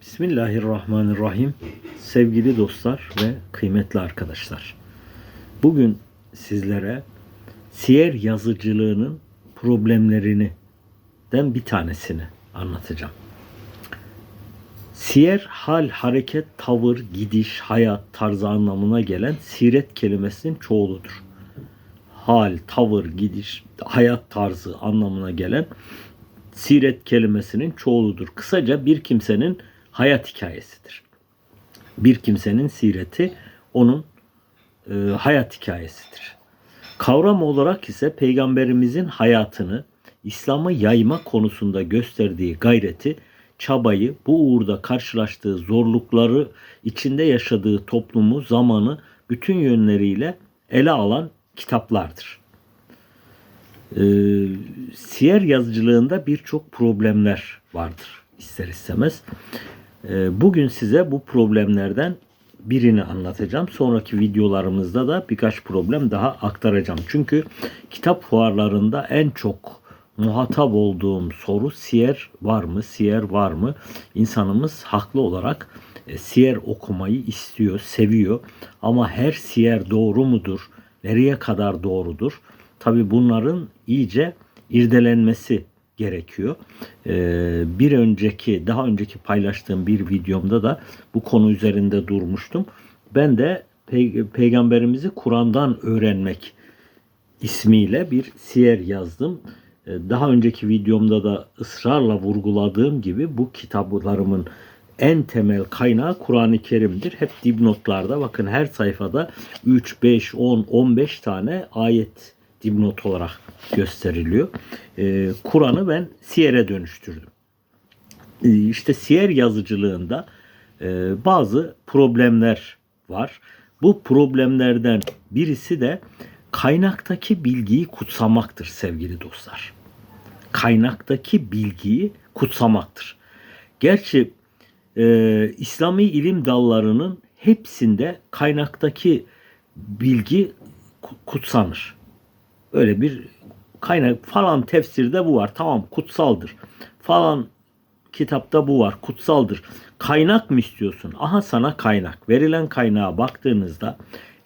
Bismillahirrahmanirrahim. Sevgili dostlar ve kıymetli arkadaşlar. Bugün sizlere siyer yazıcılığının problemlerini den bir tanesini anlatacağım. Siyer hal, hareket, tavır, gidiş, hayat tarzı anlamına gelen siret kelimesinin çoğuludur. Hal, tavır, gidiş, hayat tarzı anlamına gelen siret kelimesinin çoğuludur. Kısaca bir kimsenin hayat hikayesidir. Bir kimsenin sireti onun e, hayat hikayesidir. Kavram olarak ise peygamberimizin hayatını İslam'ı yayma konusunda gösterdiği gayreti, çabayı, bu uğurda karşılaştığı zorlukları, içinde yaşadığı toplumu, zamanı bütün yönleriyle ele alan kitaplardır. Ee, siyer yazıcılığında birçok problemler vardır ister istemez. Ee, bugün size bu problemlerden birini anlatacağım. Sonraki videolarımızda da birkaç problem daha aktaracağım. Çünkü kitap fuarlarında en çok muhatap olduğum soru siyer var mı? Siyer var mı? İnsanımız haklı olarak e, siyer okumayı istiyor, seviyor. Ama her siyer doğru mudur? Nereye kadar doğrudur? Tabi bunların iyice irdelenmesi gerekiyor. Ee, bir önceki, daha önceki paylaştığım bir videomda da bu konu üzerinde durmuştum. Ben de Pey- Peygamberimizi Kur'an'dan öğrenmek ismiyle bir siyer yazdım. Ee, Daha önceki videomda da ısrarla vurguladığım gibi bu kitaplarımın en temel kaynağı Kur'an-ı Kerim'dir. Hep dipnotlarda bakın her sayfada 3, 5, 10, 15 tane ayet dipnot olarak gösteriliyor. Ee, Kur'an'ı ben siyere dönüştürdüm. Ee, işte siyer yazıcılığında e, bazı problemler var. Bu problemlerden birisi de kaynaktaki bilgiyi kutsamaktır sevgili dostlar. Kaynaktaki bilgiyi kutsamaktır. Gerçi e, İslami ilim dallarının hepsinde kaynaktaki bilgi ku- kutsanır. Öyle bir kaynak falan tefsirde bu var. Tamam kutsaldır. Falan kitapta bu var. Kutsaldır. Kaynak mı istiyorsun? Aha sana kaynak. Verilen kaynağa baktığınızda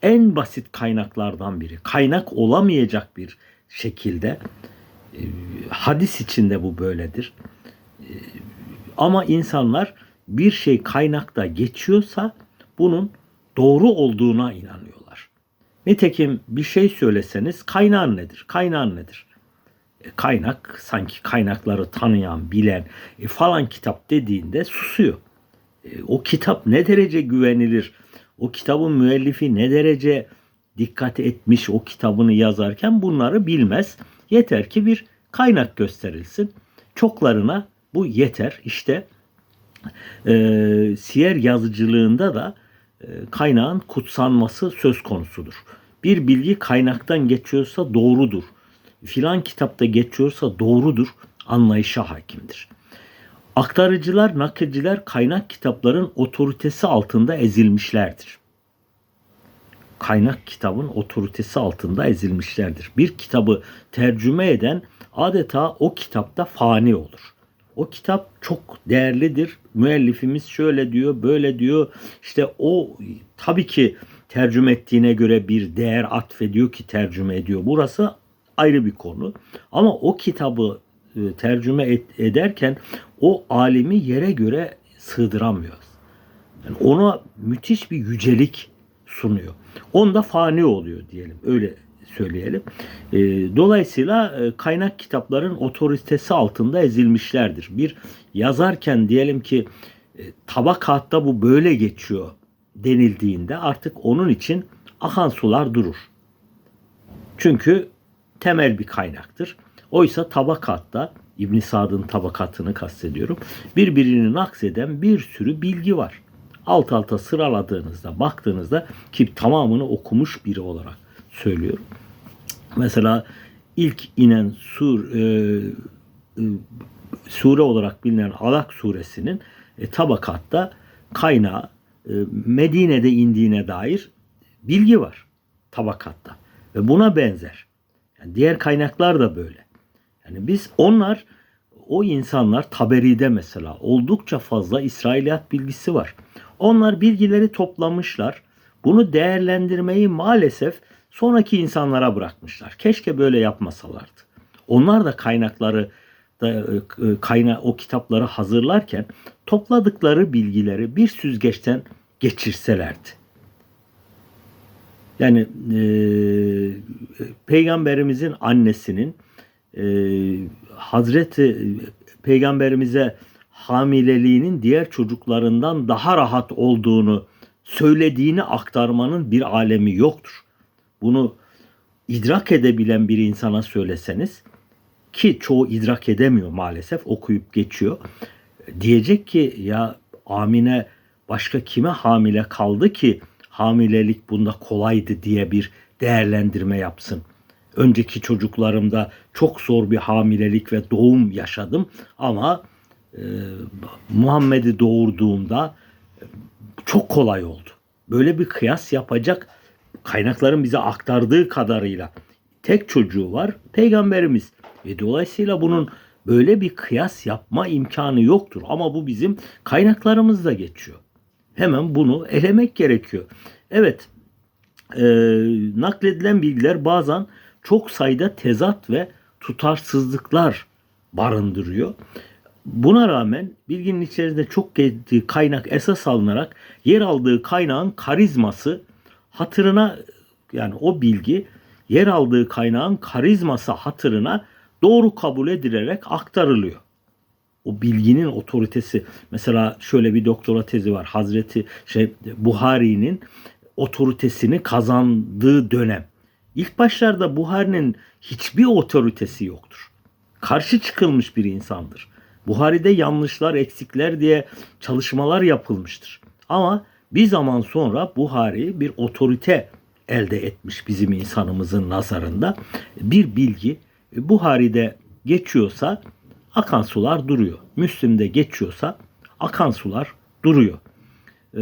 en basit kaynaklardan biri. Kaynak olamayacak bir şekilde e, hadis içinde bu böyledir. E, ama insanlar bir şey kaynakta geçiyorsa bunun doğru olduğuna inanıyorlar. Nitekim bir şey söyleseniz kaynağın nedir? Kaynağın nedir? E, kaynak sanki kaynakları tanıyan, bilen e, falan kitap dediğinde susuyor. E, o kitap ne derece güvenilir? O kitabın müellifi ne derece dikkat etmiş o kitabını yazarken bunları bilmez. Yeter ki bir kaynak gösterilsin. Çoklarına bu yeter. İşte e, siyer yazıcılığında da kaynağın kutsanması söz konusudur. Bir bilgi kaynaktan geçiyorsa doğrudur. Filan kitapta geçiyorsa doğrudur anlayışa hakimdir. Aktarıcılar, nakilciler kaynak kitapların otoritesi altında ezilmişlerdir. Kaynak kitabın otoritesi altında ezilmişlerdir. Bir kitabı tercüme eden adeta o kitapta fani olur. O kitap çok değerlidir. Müellifimiz şöyle diyor, böyle diyor. İşte o tabii ki tercüme ettiğine göre bir değer atfediyor ki tercüme ediyor. Burası ayrı bir konu. Ama o kitabı e, tercüme et- ederken o alimi yere göre sığdıramıyoruz. Yani ona müthiş bir yücelik sunuyor. Onda fani oluyor diyelim. Öyle söyleyelim. E, dolayısıyla e, kaynak kitapların otoritesi altında ezilmişlerdir. Bir yazarken diyelim ki e, tabakatta bu böyle geçiyor denildiğinde artık onun için akan sular durur. Çünkü temel bir kaynaktır. Oysa tabakatta İbn Sad'ın tabakatını kastediyorum. Birbirini nakseden bir sürü bilgi var. Alt alta sıraladığınızda, baktığınızda ki tamamını okumuş biri olarak söylüyorum. Mesela ilk inen sur e, e, sure olarak bilinen Alak suresinin e, tabakatta kaynağı e, Medine'de indiğine dair bilgi var tabakatta. Ve buna benzer. Yani diğer kaynaklar da böyle. Yani biz onlar o insanlar Taberi'de mesela oldukça fazla İsrailiyat bilgisi var. Onlar bilgileri toplamışlar. Bunu değerlendirmeyi maalesef sonraki insanlara bırakmışlar. Keşke böyle yapmasalardı. Onlar da kaynakları da e, kayna o kitapları hazırlarken topladıkları bilgileri bir süzgeçten geçirselerdi. Yani e, peygamberimizin annesinin e, Hazreti peygamberimize hamileliğinin diğer çocuklarından daha rahat olduğunu söylediğini aktarmanın bir alemi yoktur. Bunu idrak edebilen bir insana söyleseniz ki çoğu idrak edemiyor maalesef okuyup geçiyor. Diyecek ki ya Amine başka kime hamile kaldı ki hamilelik bunda kolaydı diye bir değerlendirme yapsın. Önceki çocuklarımda çok zor bir hamilelik ve doğum yaşadım ama e, Muhammed'i doğurduğumda çok kolay oldu. Böyle bir kıyas yapacak kaynakların bize aktardığı kadarıyla tek çocuğu var peygamberimiz ve dolayısıyla bunun böyle bir kıyas yapma imkanı yoktur ama bu bizim kaynaklarımızda geçiyor. Hemen bunu elemek gerekiyor. Evet e, nakledilen bilgiler bazen çok sayıda tezat ve tutarsızlıklar barındırıyor. Buna rağmen bilginin içerisinde çok kaynak esas alınarak yer aldığı kaynağın karizması hatırına yani o bilgi yer aldığı kaynağın karizması hatırına doğru kabul edilerek aktarılıyor. O bilginin otoritesi mesela şöyle bir doktora tezi var. Hazreti şey Buhari'nin otoritesini kazandığı dönem. İlk başlarda Buhari'nin hiçbir otoritesi yoktur. Karşı çıkılmış bir insandır. Buhari'de yanlışlar, eksikler diye çalışmalar yapılmıştır. Ama bir zaman sonra Buhari bir otorite elde etmiş bizim insanımızın nazarında. Bir bilgi Buhari'de geçiyorsa akan sular duruyor. Müslim'de geçiyorsa akan sular duruyor. Ee,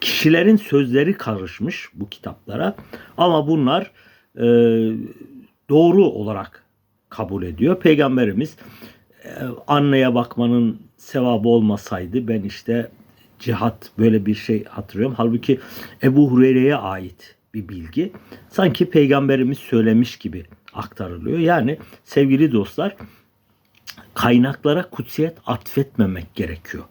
kişilerin sözleri karışmış bu kitaplara ama bunlar e, doğru olarak kabul ediyor. Peygamberimiz e, anneye bakmanın sevabı olmasaydı ben işte cihat böyle bir şey hatırlıyorum. Halbuki Ebu Hureyre'ye ait bir bilgi. Sanki peygamberimiz söylemiş gibi aktarılıyor. Yani sevgili dostlar kaynaklara kutsiyet atfetmemek gerekiyor.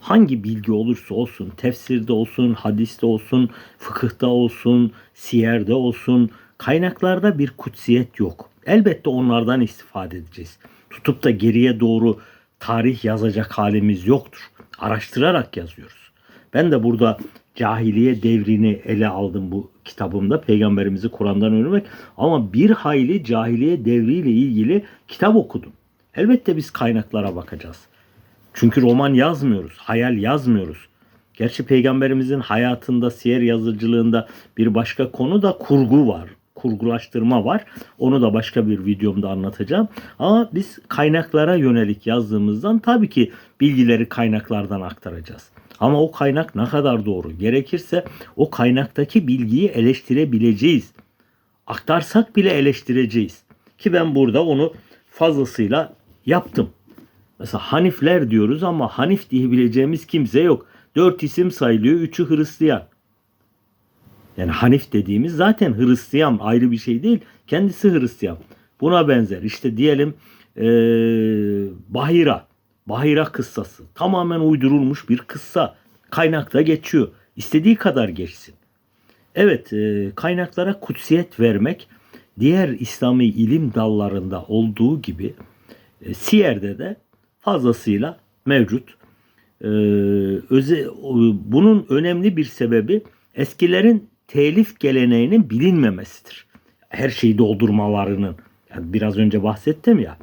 Hangi bilgi olursa olsun, tefsirde olsun, hadiste olsun, fıkıhta olsun, siyerde olsun, kaynaklarda bir kutsiyet yok. Elbette onlardan istifade edeceğiz. Tutup da geriye doğru tarih yazacak halimiz yoktur. Araştırarak yazıyoruz. Ben de burada cahiliye devrini ele aldım bu kitabımda. Peygamberimizi Kur'an'dan öğrenmek. Ama bir hayli cahiliye devriyle ilgili kitap okudum. Elbette biz kaynaklara bakacağız. Çünkü roman yazmıyoruz, hayal yazmıyoruz. Gerçi peygamberimizin hayatında, siyer yazıcılığında bir başka konu da kurgu var. Kurgulaştırma var. Onu da başka bir videomda anlatacağım. Ama biz kaynaklara yönelik yazdığımızdan tabii ki bilgileri kaynaklardan aktaracağız. Ama o kaynak ne kadar doğru? Gerekirse o kaynaktaki bilgiyi eleştirebileceğiz. Aktarsak bile eleştireceğiz. Ki ben burada onu fazlasıyla yaptım. Mesela Hanifler diyoruz ama Hanif diyebileceğimiz kimse yok. Dört isim sayılıyor, üçü Hristiyan. Yani Hanif dediğimiz zaten Hristiyan ayrı bir şey değil. Kendisi Hristiyan. Buna benzer. İşte diyelim ee, Bahira. Bahira kıssası. Tamamen uydurulmuş bir kıssa. Kaynakta geçiyor. İstediği kadar geçsin. Evet e, kaynaklara kutsiyet vermek diğer İslami ilim dallarında olduğu gibi e, Siyer'de de fazlasıyla mevcut. E, öze, bunun önemli bir sebebi eskilerin telif geleneğinin bilinmemesidir. Her şeyi doldurmalarının. Yani biraz önce bahsettim ya.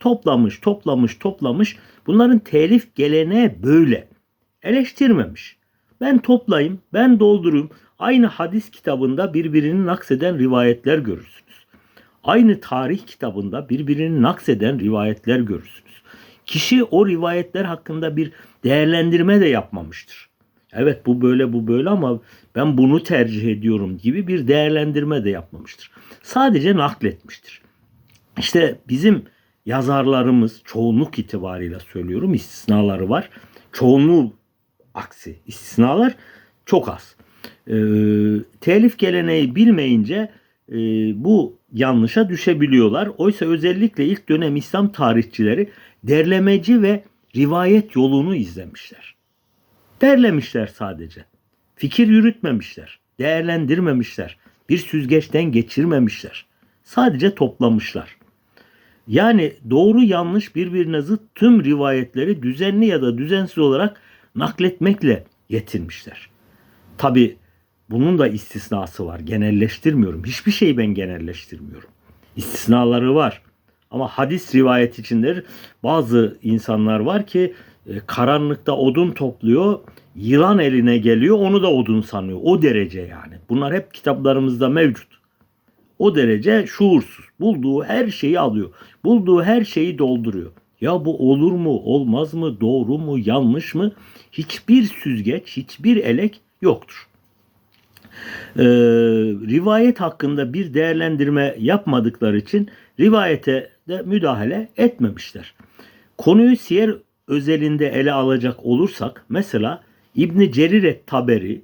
Toplamış, toplamış, toplamış. Bunların telif geleneği böyle. Eleştirmemiş. Ben toplayayım, ben doldurayım. Aynı hadis kitabında birbirini nakseden rivayetler görürsünüz. Aynı tarih kitabında birbirini nakseden rivayetler görürsünüz. Kişi o rivayetler hakkında bir değerlendirme de yapmamıştır. Evet bu böyle bu böyle ama ben bunu tercih ediyorum gibi bir değerlendirme de yapmamıştır. Sadece nakletmiştir. İşte bizim yazarlarımız çoğunluk itibariyle söylüyorum istisnaları var. Çoğunluğu aksi istisnalar çok az. Ee, telif geleneği bilmeyince e, bu yanlışa düşebiliyorlar. Oysa özellikle ilk dönem İslam tarihçileri derlemeci ve rivayet yolunu izlemişler. Derlemişler sadece. Fikir yürütmemişler, değerlendirmemişler, bir süzgeçten geçirmemişler. Sadece toplamışlar. Yani doğru yanlış birbirine zıt tüm rivayetleri düzenli ya da düzensiz olarak nakletmekle yetinmişler. Tabi bunun da istisnası var. Genelleştirmiyorum. Hiçbir şeyi ben genelleştirmiyorum. İstisnaları var. Ama hadis rivayet içindir. Bazı insanlar var ki e, karanlıkta odun topluyor. Yılan eline geliyor onu da odun sanıyor. O derece yani. Bunlar hep kitaplarımızda mevcut. O derece şuursuz. Bulduğu her şeyi alıyor. Bulduğu her şeyi dolduruyor. Ya bu olur mu, olmaz mı, doğru mu, yanlış mı? Hiçbir süzgeç, hiçbir elek yoktur. Ee, rivayet hakkında bir değerlendirme yapmadıkları için rivayete de müdahale etmemişler. Konuyu siyer özelinde ele alacak olursak mesela İbni Cerir et Taberi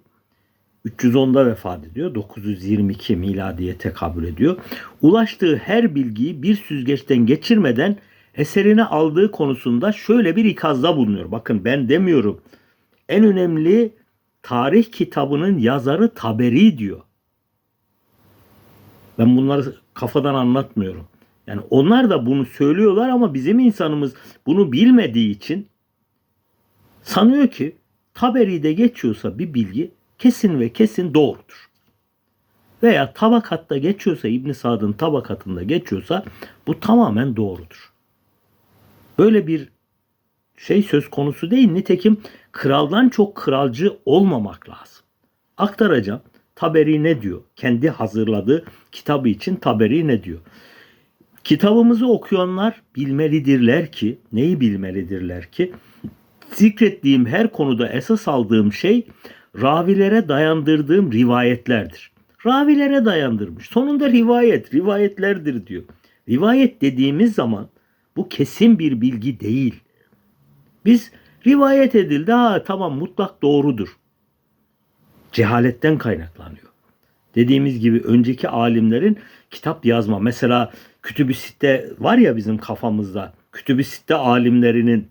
310'da vefat ediyor. 922 miladiye tekabül ediyor. Ulaştığı her bilgiyi bir süzgeçten geçirmeden eserine aldığı konusunda şöyle bir ikazda bulunuyor. Bakın ben demiyorum. En önemli tarih kitabının yazarı Taberi diyor. Ben bunları kafadan anlatmıyorum. Yani onlar da bunu söylüyorlar ama bizim insanımız bunu bilmediği için sanıyor ki Taberi'de geçiyorsa bir bilgi kesin ve kesin doğrudur. Veya tabakatta geçiyorsa İbn Sad'ın tabakatında geçiyorsa bu tamamen doğrudur. Böyle bir şey söz konusu değil. Nitekim kraldan çok kralcı olmamak lazım. Aktaracağım. Taberi ne diyor? Kendi hazırladığı kitabı için Taberi ne diyor? Kitabımızı okuyanlar bilmelidirler ki, neyi bilmelidirler ki? Zikrettiğim her konuda esas aldığım şey ravilere dayandırdığım rivayetlerdir. Ravilere dayandırmış. Sonunda rivayet, rivayetlerdir diyor. Rivayet dediğimiz zaman bu kesin bir bilgi değil. Biz rivayet edildi ha tamam mutlak doğrudur. Cehaletten kaynaklanıyor. Dediğimiz gibi önceki alimlerin kitap yazma mesela Kütüb-i Sitte var ya bizim kafamızda. Kütüb-i Sitte alimlerinin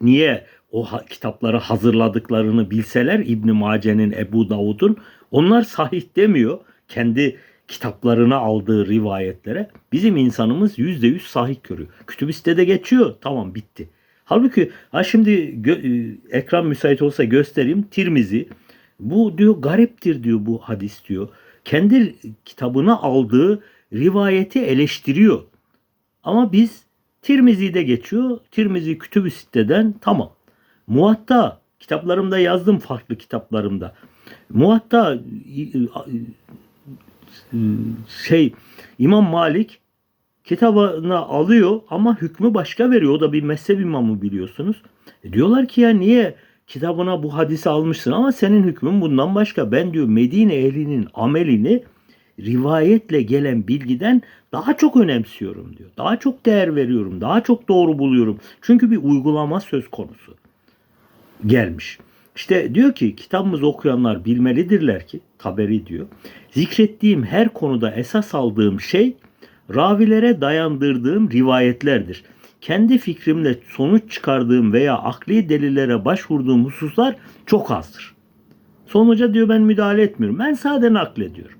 niye o kitapları hazırladıklarını bilseler İbn Mace'nin, Ebu Davud'un onlar sahih demiyor. Kendi kitaplarına aldığı rivayetlere bizim insanımız yüzde yüz sahih görüyor. Kütüb-i Sitte'de geçiyor. Tamam bitti. Halbuki ha şimdi gö- e, ekran müsait olsa göstereyim. Tirmizi bu diyor gariptir diyor bu hadis diyor. Kendi kitabına aldığı rivayeti eleştiriyor. Ama biz Tirmizi'de geçiyor. Tirmizi Kütüb-i Sitte'den tamam. Muatta kitaplarımda yazdım farklı kitaplarımda. Muatta e, e, şey İmam Malik kitabına alıyor ama hükmü başka veriyor. O da bir mezhep imamı biliyorsunuz. E diyorlar ki ya niye kitabına bu hadisi almışsın ama senin hükmün bundan başka. Ben diyor Medine ehlinin amelini rivayetle gelen bilgiden daha çok önemsiyorum diyor. Daha çok değer veriyorum. Daha çok doğru buluyorum. Çünkü bir uygulama söz konusu gelmiş. İşte diyor ki kitabımızı okuyanlar bilmelidirler ki Taberi diyor. Zikrettiğim her konuda esas aldığım şey ravilere dayandırdığım rivayetlerdir. Kendi fikrimle sonuç çıkardığım veya akli delillere başvurduğum hususlar çok azdır. Sonuca diyor ben müdahale etmiyorum. Ben sadece naklediyorum.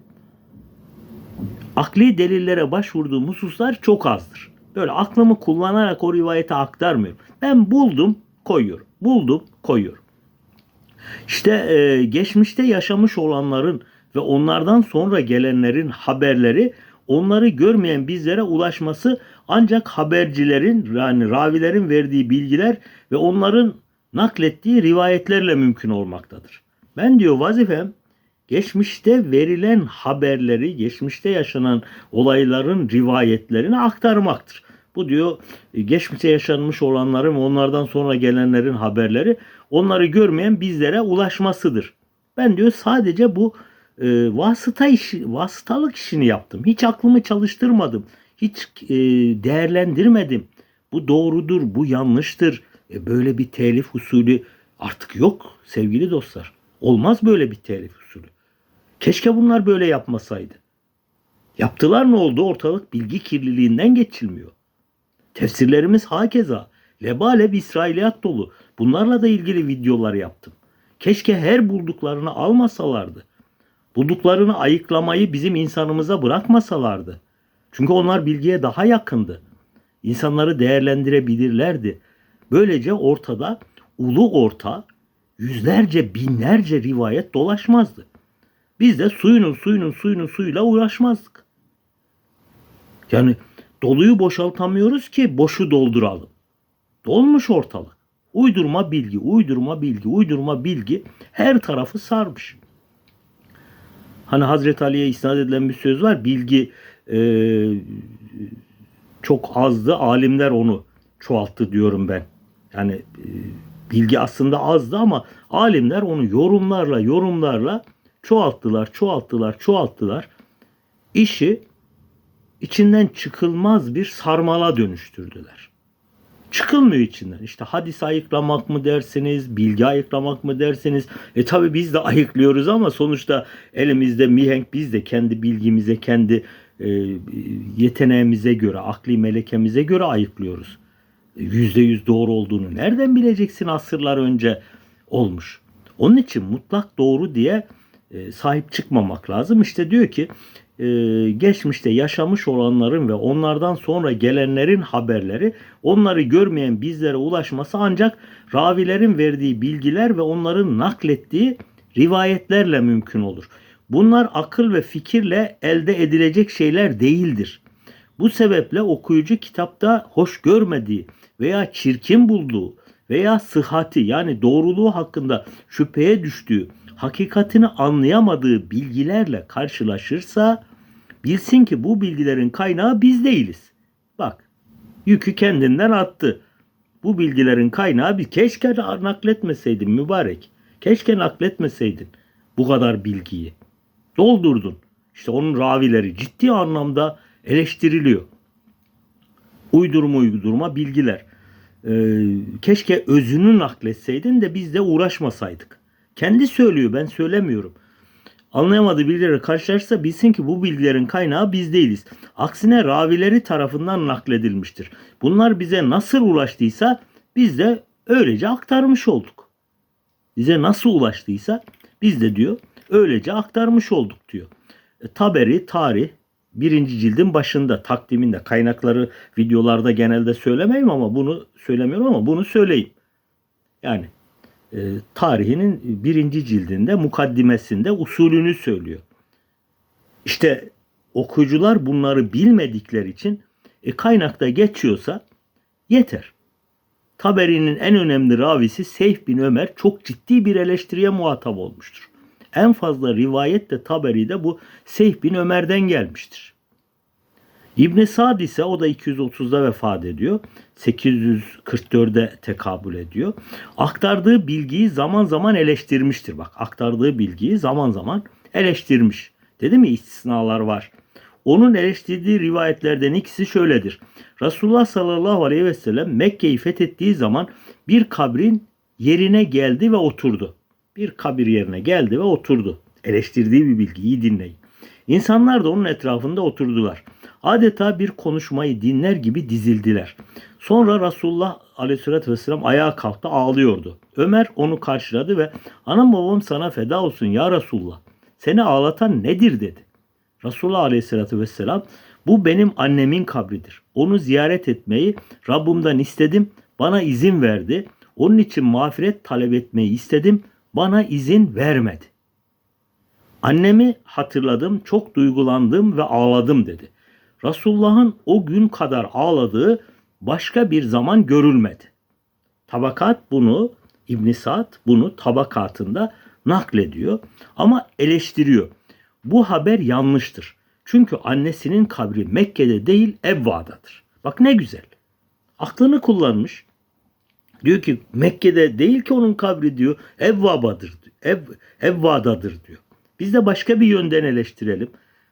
Akli delillere başvurduğum hususlar çok azdır. Böyle aklımı kullanarak o rivayete aktarmıyorum. Ben buldum, koyuyorum. Buldum, koyuyorum. İşte e, geçmişte yaşamış olanların ve onlardan sonra gelenlerin haberleri onları görmeyen bizlere ulaşması ancak habercilerin yani ravilerin verdiği bilgiler ve onların naklettiği rivayetlerle mümkün olmaktadır. Ben diyor vazifem geçmişte verilen haberleri, geçmişte yaşanan olayların rivayetlerini aktarmaktır. Bu diyor e, geçmişte yaşanmış olanların ve onlardan sonra gelenlerin haberleri onları görmeyen bizlere ulaşmasıdır. Ben diyor sadece bu e, vasıta işi, vasıtalık işini yaptım. Hiç aklımı çalıştırmadım. hiç e, değerlendirmedim. Bu doğrudur, bu yanlıştır. E, böyle bir telif usulü artık yok sevgili dostlar. Olmaz böyle bir telif usulü. Keşke bunlar böyle yapmasaydı. Yaptılar ne oldu? Ortalık bilgi kirliliğinden geçilmiyor. Tefsirlerimiz hakeza. Lebaleb İsrailiyat dolu. Bunlarla da ilgili videolar yaptım. Keşke her bulduklarını almasalardı. Bulduklarını ayıklamayı bizim insanımıza bırakmasalardı. Çünkü onlar bilgiye daha yakındı. İnsanları değerlendirebilirlerdi. Böylece ortada ulu orta yüzlerce binlerce rivayet dolaşmazdı. Biz de suyunun suyunun suyunun suyuyla uğraşmazdık. Yani doluyu boşaltamıyoruz ki boşu dolduralım. Dolmuş ortalık. Uydurma bilgi, uydurma bilgi, uydurma bilgi her tarafı sarmış. Hani Hazreti Ali'ye isnat edilen bir söz var. Bilgi e, çok azdı, alimler onu çoğalttı diyorum ben. Yani e, bilgi aslında azdı ama alimler onu yorumlarla, yorumlarla çoğalttılar, çoğalttılar, çoğalttılar. İşi içinden çıkılmaz bir sarmala dönüştürdüler. Çıkılmıyor içinden. İşte hadis ayıklamak mı dersiniz, bilgi ayıklamak mı dersiniz? E tabi biz de ayıklıyoruz ama sonuçta elimizde mihenk biz de kendi bilgimize, kendi e, yeteneğimize göre, akli melekemize göre ayıklıyoruz. E, Yüzde yüz doğru olduğunu nereden bileceksin asırlar önce olmuş. Onun için mutlak doğru diye e, sahip çıkmamak lazım. İşte diyor ki e, geçmişte yaşamış olanların ve onlardan sonra gelenlerin haberleri onları görmeyen bizlere ulaşması ancak ravilerin verdiği bilgiler ve onların naklettiği rivayetlerle mümkün olur. Bunlar akıl ve fikirle elde edilecek şeyler değildir. Bu sebeple okuyucu kitapta hoş görmediği veya çirkin bulduğu veya sıhhati yani doğruluğu hakkında şüpheye düştüğü, hakikatini anlayamadığı bilgilerle karşılaşırsa bilsin ki bu bilgilerin kaynağı biz değiliz. Bak yükü kendinden attı. Bu bilgilerin kaynağı bir keşke nakletmeseydin mübarek. Keşke nakletmeseydin bu kadar bilgiyi. Doldurdun. İşte onun ravileri ciddi anlamda eleştiriliyor. Uydurma uydurma bilgiler. Ee, keşke özünü nakletseydin de biz de uğraşmasaydık. Kendi söylüyor ben söylemiyorum. Anlayamadığı bilgileri karşılaşırsa bilsin ki bu bilgilerin kaynağı biz değiliz. Aksine ravileri tarafından nakledilmiştir. Bunlar bize nasıl ulaştıysa biz de öylece aktarmış olduk. Bize nasıl ulaştıysa biz de diyor öylece aktarmış olduk diyor. E, taberi, tarih birinci cildin başında takdiminde kaynakları videolarda genelde söylemeyim ama bunu söylemiyorum ama bunu söyleyeyim. Yani e, tarihinin birinci cildinde mukaddimesinde usulünü söylüyor. İşte okuyucular bunları bilmedikleri için e, kaynakta geçiyorsa yeter. Taberi'nin en önemli ravisi Seyf bin Ömer çok ciddi bir eleştiriye muhatap olmuştur. En fazla rivayet de Taberi'de bu Seyf bin Ömer'den gelmiştir. İbn Sad ise o da 230'da vefat ediyor. 844'e tekabül ediyor. Aktardığı bilgiyi zaman zaman eleştirmiştir. Bak aktardığı bilgiyi zaman zaman eleştirmiş. Dedi mi istisnalar var. Onun eleştirdiği rivayetlerden ikisi şöyledir. Resulullah sallallahu aleyhi ve sellem Mekke'yi fethettiği zaman bir kabrin yerine geldi ve oturdu. Bir kabir yerine geldi ve oturdu. Eleştirdiği bir bilgi. İyi dinleyin. İnsanlar da onun etrafında oturdular. Adeta bir konuşmayı dinler gibi dizildiler. Sonra Resulullah aleyhissalatü vesselam ayağa kalktı ağlıyordu. Ömer onu karşıladı ve anam babam sana feda olsun ya Resulullah. Seni ağlatan nedir dedi. Resulullah aleyhissalatü vesselam bu benim annemin kabridir. Onu ziyaret etmeyi Rabbimden istedim. Bana izin verdi. Onun için mağfiret talep etmeyi istedim. Bana izin vermedi. Annemi hatırladım, çok duygulandım ve ağladım dedi. Resulullah'ın o gün kadar ağladığı başka bir zaman görülmedi. Tabakat bunu İbn Sa'd bunu tabakatında naklediyor ama eleştiriyor. Bu haber yanlıştır. Çünkü annesinin kabri Mekke'de değil Evva'dadır. Bak ne güzel. Aklını kullanmış. Diyor ki Mekke'de değil ki onun kabri diyor. Evva'dadır. Ev, Evva'dadır diyor. Biz de başka bir yönden eleştirelim.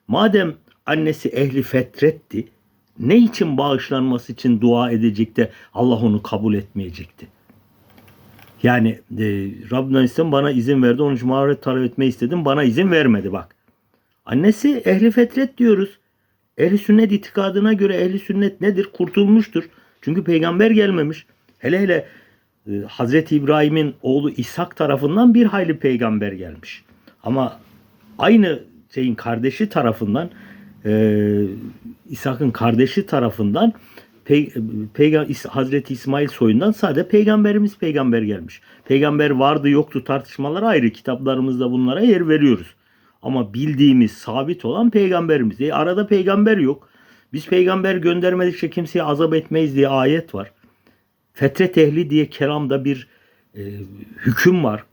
Madem annesi ehli fetretti, ne için bağışlanması için dua edecek de Allah onu kabul etmeyecekti? Yani e, Rabbimden istedim bana izin verdi. Onun için mağfiret talep etmeyi istedim. Bana izin vermedi bak. Annesi ehli fetret diyoruz. Ehli sünnet itikadına göre ehli sünnet nedir? Kurtulmuştur. Çünkü peygamber gelmemiş. Hele hele e, Hazreti İbrahim'in oğlu İshak tarafından bir hayli peygamber gelmiş. Ama aynı şeyin kardeşi tarafından e, İshak'ın kardeşi tarafından Pey, peygamber Hazreti İsmail soyundan sadece peygamberimiz peygamber gelmiş. Peygamber vardı yoktu tartışmaları ayrı. Kitaplarımızda bunlara yer veriyoruz. Ama bildiğimiz sabit olan peygamberimiz. E, arada peygamber yok. Biz peygamber göndermedikçe kimseye azap etmeyiz diye ayet var. Fetret ehli diye kelamda bir e, hüküm var.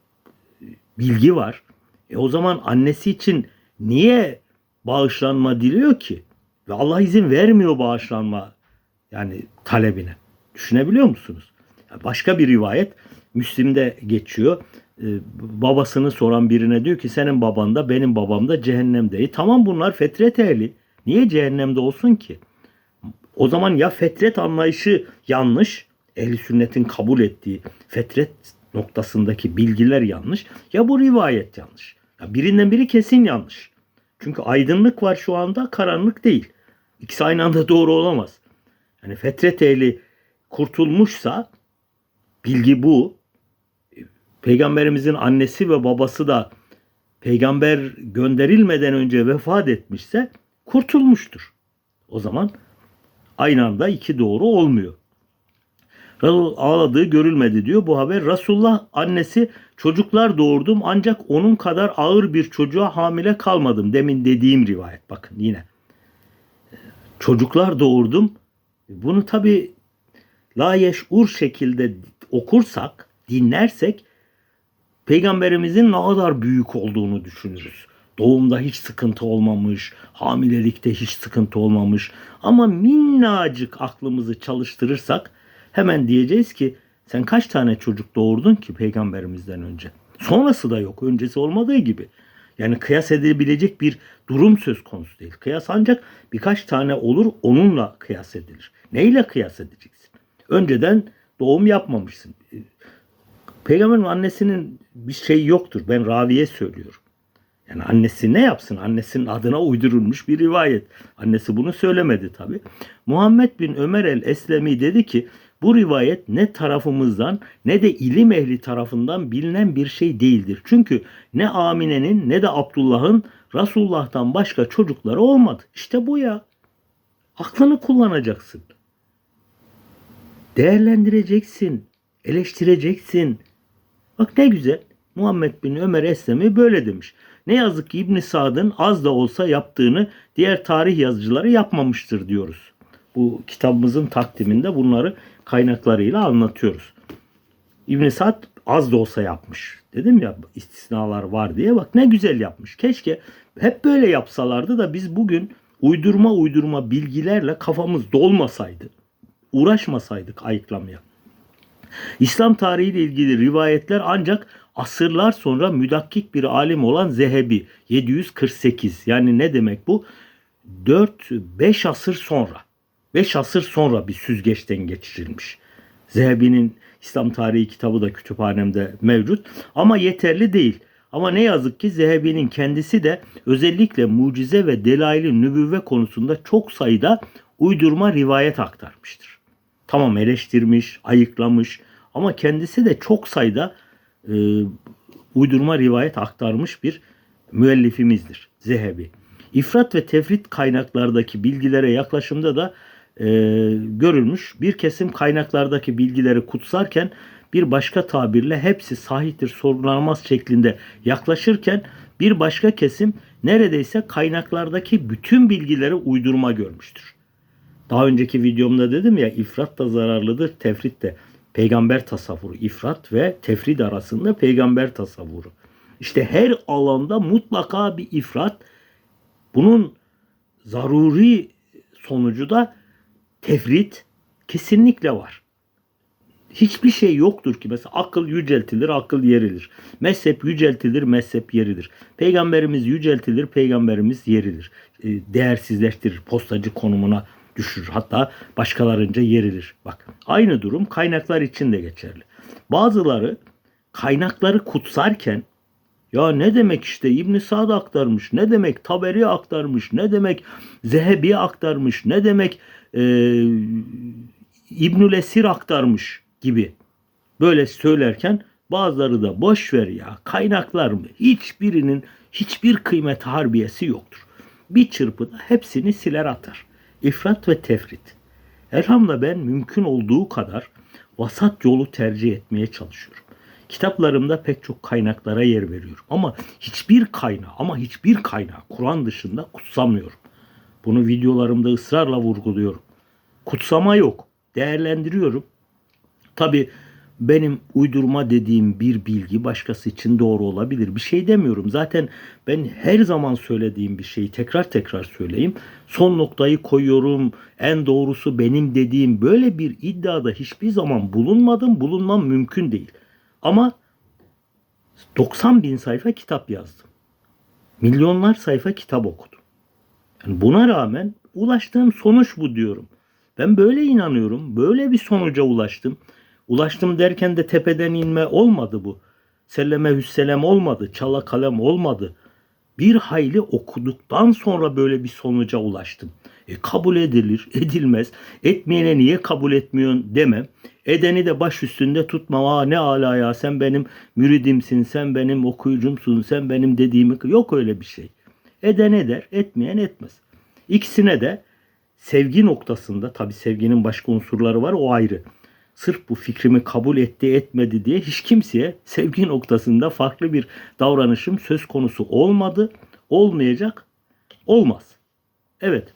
Bilgi var. E, o zaman annesi için niye bağışlanma diliyor ki? Ve Allah izin vermiyor bağışlanma yani talebine. Düşünebiliyor musunuz? Başka bir rivayet Müslim'de geçiyor. Ee, babasını soran birine diyor ki senin baban da benim babam da cehennemde. E, tamam bunlar fetret ehli. Niye cehennemde olsun ki? O zaman ya fetret anlayışı yanlış, ehli sünnetin kabul ettiği fetret noktasındaki bilgiler yanlış ya bu rivayet yanlış. Ya birinden biri kesin yanlış. Çünkü aydınlık var şu anda, karanlık değil. İkisi aynı anda doğru olamaz. Yani fetret ehli kurtulmuşsa bilgi bu. Peygamberimizin annesi ve babası da peygamber gönderilmeden önce vefat etmişse kurtulmuştur. O zaman aynı anda iki doğru olmuyor. Ağladığı görülmedi diyor. Bu haber Resulullah annesi çocuklar doğurdum ancak onun kadar ağır bir çocuğa hamile kalmadım. Demin dediğim rivayet bakın yine. Çocuklar doğurdum. Bunu tabi la yeş'ur şekilde okursak, dinlersek peygamberimizin ne kadar büyük olduğunu düşünürüz. Doğumda hiç sıkıntı olmamış, hamilelikte hiç sıkıntı olmamış. Ama minnacık aklımızı çalıştırırsak hemen diyeceğiz ki sen kaç tane çocuk doğurdun ki peygamberimizden önce? Sonrası da yok, öncesi olmadığı gibi. Yani kıyas edilebilecek bir durum söz konusu değil. Kıyas ancak birkaç tane olur onunla kıyas edilir. Neyle kıyas edeceksin? Önceden doğum yapmamışsın. Peygamberin annesinin bir şey yoktur. Ben raviye söylüyorum. Yani annesi ne yapsın? Annesinin adına uydurulmuş bir rivayet. Annesi bunu söylemedi tabi. Muhammed bin Ömer el Eslemi dedi ki bu rivayet ne tarafımızdan ne de ilim ehli tarafından bilinen bir şey değildir. Çünkü ne Amine'nin ne de Abdullah'ın Resulullah'tan başka çocukları olmadı. İşte bu ya. Aklını kullanacaksın. Değerlendireceksin. Eleştireceksin. Bak ne güzel. Muhammed bin Ömer Eslemi böyle demiş. Ne yazık ki İbn Sad'ın az da olsa yaptığını diğer tarih yazıcıları yapmamıştır diyoruz. Bu kitabımızın takdiminde bunları kaynaklarıyla anlatıyoruz. İbn Sad az da olsa yapmış. Dedim ya istisnalar var diye bak ne güzel yapmış. Keşke hep böyle yapsalardı da biz bugün uydurma uydurma bilgilerle kafamız dolmasaydı, uğraşmasaydık ayıklamaya. İslam tarihiyle ilgili rivayetler ancak asırlar sonra müdakkik bir alim olan Zehebi 748 yani ne demek bu? 4-5 asır sonra 5 asır sonra bir süzgeçten geçirilmiş. Zehebi'nin İslam tarihi kitabı da kütüphanemde mevcut ama yeterli değil. Ama ne yazık ki Zehebi'nin kendisi de özellikle mucize ve delaili nübüvve konusunda çok sayıda uydurma rivayet aktarmıştır. Tamam eleştirmiş, ayıklamış ama kendisi de çok sayıda e, uydurma rivayet aktarmış bir müellifimizdir Zehebi. İfrat ve tefrit kaynaklardaki bilgilere yaklaşımda da e, görülmüş. Bir kesim kaynaklardaki bilgileri kutsarken bir başka tabirle hepsi sahihtir sorgulanmaz şeklinde yaklaşırken bir başka kesim neredeyse kaynaklardaki bütün bilgileri uydurma görmüştür. Daha önceki videomda dedim ya ifrat da zararlıdır, tefrit de. Peygamber tasavvuru, ifrat ve tefrid arasında peygamber tasavvuru. İşte her alanda mutlaka bir ifrat. Bunun zaruri sonucu da tefrit kesinlikle var. Hiçbir şey yoktur ki mesela akıl yüceltilir, akıl yerilir. Mezhep yüceltilir, mezhep yerilir. Peygamberimiz yüceltilir, peygamberimiz yerilir. E, değersizleştirir, postacı konumuna düşürür. Hatta başkalarınca yerilir. Bak aynı durum kaynaklar için de geçerli. Bazıları kaynakları kutsarken ya ne demek işte İbn Sa'd aktarmış, ne demek Taberi aktarmış, ne demek Zehebi aktarmış, ne demek e, İbnül Esir aktarmış gibi böyle söylerken bazıları da boş ver ya kaynaklar mı? Hiçbirinin hiçbir kıymet harbiyesi yoktur. Bir çırpıda hepsini siler atar. İfrat ve tefrit. Elhamdülillah ben mümkün olduğu kadar vasat yolu tercih etmeye çalışıyorum. Kitaplarımda pek çok kaynaklara yer veriyorum. Ama hiçbir kaynağı ama hiçbir kaynağı Kur'an dışında kutsamıyorum. Bunu videolarımda ısrarla vurguluyorum. Kutsama yok. Değerlendiriyorum. Tabi benim uydurma dediğim bir bilgi başkası için doğru olabilir. Bir şey demiyorum. Zaten ben her zaman söylediğim bir şeyi tekrar tekrar söyleyeyim. Son noktayı koyuyorum. En doğrusu benim dediğim böyle bir iddiada hiçbir zaman bulunmadım. Bulunmam mümkün değil. Ama 90 bin sayfa kitap yazdım. Milyonlar sayfa kitap okudum. Yani buna rağmen ulaştığım sonuç bu diyorum. Ben böyle inanıyorum. Böyle bir sonuca ulaştım. Ulaştım derken de tepeden inme olmadı bu. Selleme hüsselem olmadı. Çala kalem olmadı. Bir hayli okuduktan sonra böyle bir sonuca ulaştım. E, kabul edilir, edilmez. Etmeyene niye kabul etmiyorsun demem. Edeni de baş üstünde tutmam. Aa ne ala ya sen benim müridimsin, sen benim okuyucumsun, sen benim dediğimi... Yok öyle bir şey. Eden eder, etmeyen etmez. İkisine de sevgi noktasında, tabi sevginin başka unsurları var o ayrı. Sırf bu fikrimi kabul etti etmedi diye hiç kimseye sevgi noktasında farklı bir davranışım söz konusu olmadı, olmayacak, olmaz. Evet,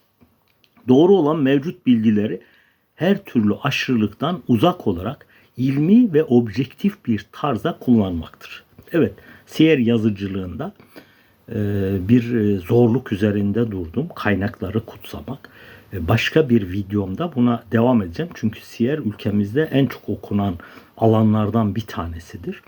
doğru olan mevcut bilgileri her türlü aşırılıktan uzak olarak ilmi ve objektif bir tarzda kullanmaktır. Evet, siyer yazıcılığında bir e, zorluk üzerinde durdum. Kaynakları kutsamak. E, Başka bir videomda buna devam edeceğim. Çünkü siyer ülkemizde en çok okunan alanlardan bir tanesidir.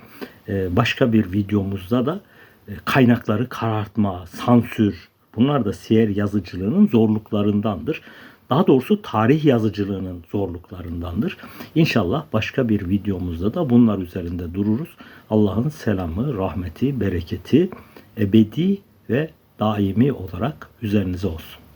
E, Başka bir videomuzda da e, kaynakları karartma, sansür bunlar da siyer yazıcılığının zorluklarındandır. Daha doğrusu tarih yazıcılığının zorluklarındandır. İnşallah başka bir videomuzda da bunlar üzerinde dururuz. Allah'ın selamı, rahmeti, bereketi ebedi ve daimi olarak üzerinize olsun.